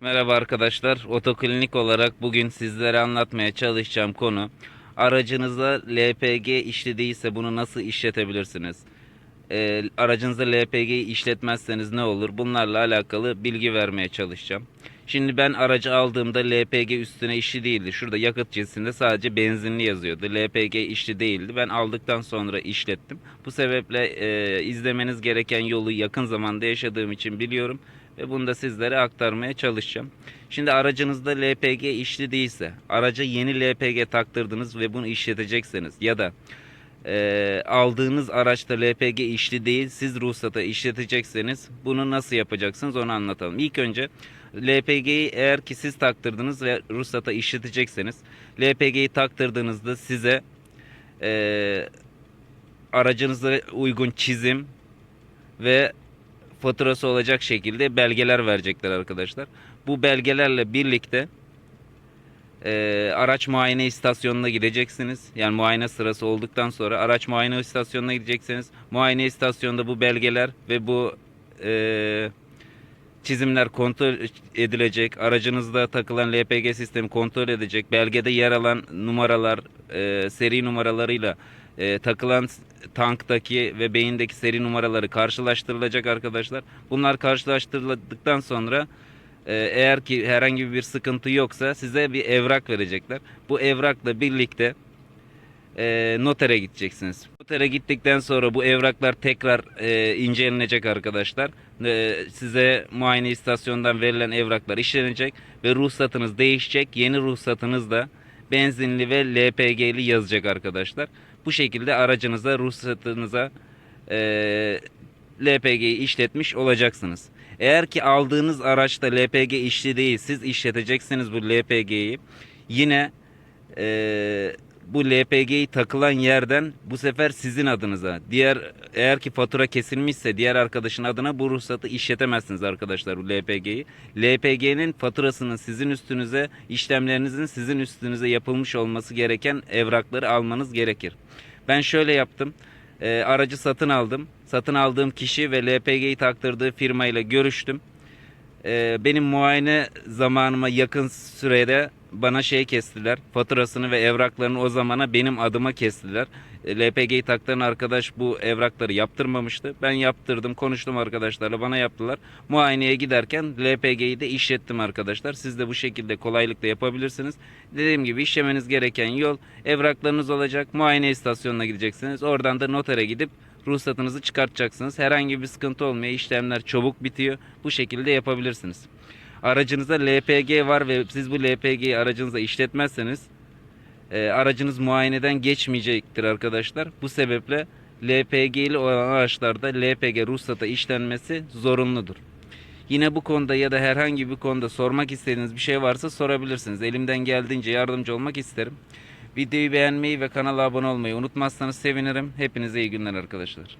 Merhaba arkadaşlar. Otoklinik olarak bugün sizlere anlatmaya çalışacağım konu aracınızda LPG işlediyse bunu nasıl işletebilirsiniz? Ee, aracınızda LPG'yi işletmezseniz ne olur? Bunlarla alakalı bilgi vermeye çalışacağım. Şimdi ben aracı aldığımda LPG üstüne işli değildi. Şurada yakıt cinsinde sadece benzinli yazıyordu. LPG işli değildi. Ben aldıktan sonra işlettim. Bu sebeple e, izlemeniz gereken yolu yakın zamanda yaşadığım için biliyorum ve bunu da sizlere aktarmaya çalışacağım. Şimdi aracınızda LPG işli değilse, araca yeni LPG taktırdınız ve bunu işletecekseniz ya da e, aldığınız araçta LPG işli değil, siz ruhsata işletecekseniz bunu nasıl yapacaksınız onu anlatalım. İlk önce LPG'yi eğer ki siz taktırdınız ve ruhsata işletecekseniz LPG'yi taktırdığınızda size e, aracınıza uygun çizim ve faturası olacak şekilde belgeler verecekler arkadaşlar. Bu belgelerle birlikte e, araç muayene istasyonuna gideceksiniz. Yani muayene sırası olduktan sonra araç muayene istasyonuna gideceksiniz. Muayene istasyonunda bu belgeler ve bu e, çizimler kontrol edilecek. Aracınızda takılan LPG sistemi kontrol edecek. Belgede yer alan numaralar, e, seri numaralarıyla e, takılan tanktaki ve beyindeki seri numaraları karşılaştırılacak arkadaşlar. Bunlar karşılaştırıldıktan sonra e, eğer ki herhangi bir sıkıntı yoksa size bir evrak verecekler. Bu evrakla birlikte e, notere gideceksiniz. Notere gittikten sonra bu evraklar tekrar e, incelenecek arkadaşlar. E, size muayene istasyonundan verilen evraklar işlenecek ve ruhsatınız değişecek. Yeni ruhsatınız da benzinli ve LPG'li yazacak arkadaşlar. Bu şekilde aracınıza ruhsatınıza e, LPG'yi işletmiş olacaksınız. Eğer ki aldığınız araçta LPG işli değil, siz işleteceksiniz bu LPG'yi. Yine e, bu LPG'yi takılan yerden bu sefer sizin adınıza. Diğer eğer ki fatura kesilmişse diğer arkadaşın adına bu ruhsatı işletemezsiniz arkadaşlar bu LPG'yi. LPG'nin faturasının sizin üstünüze, işlemlerinizin sizin üstünüze yapılmış olması gereken evrakları almanız gerekir. Ben şöyle yaptım. E, aracı satın aldım. Satın aldığım kişi ve LPG'yi taktırdığı firmayla görüştüm. Ee, benim muayene zamanıma yakın sürede bana şey kestiler. Faturasını ve evraklarını o zamana benim adıma kestiler. E, LPG'yi taktıran arkadaş bu evrakları yaptırmamıştı. Ben yaptırdım, konuştum arkadaşlarla bana yaptılar. Muayeneye giderken LPG'yi de işlettim arkadaşlar. Siz de bu şekilde kolaylıkla yapabilirsiniz. Dediğim gibi işlemeniz gereken yol evraklarınız olacak. Muayene istasyonuna gideceksiniz. Oradan da notere gidip ruhsatınızı çıkartacaksınız. Herhangi bir sıkıntı olmuyor. İşlemler çabuk bitiyor. Bu şekilde yapabilirsiniz. Aracınızda LPG var ve siz bu LPG'yi aracınıza işletmezseniz e, aracınız muayeneden geçmeyecektir arkadaşlar. Bu sebeple LPG'li olan araçlarda LPG ruhsata işlenmesi zorunludur. Yine bu konuda ya da herhangi bir konuda sormak istediğiniz bir şey varsa sorabilirsiniz. Elimden geldiğince yardımcı olmak isterim. Videoyu beğenmeyi ve kanala abone olmayı unutmazsanız sevinirim. Hepinize iyi günler arkadaşlar.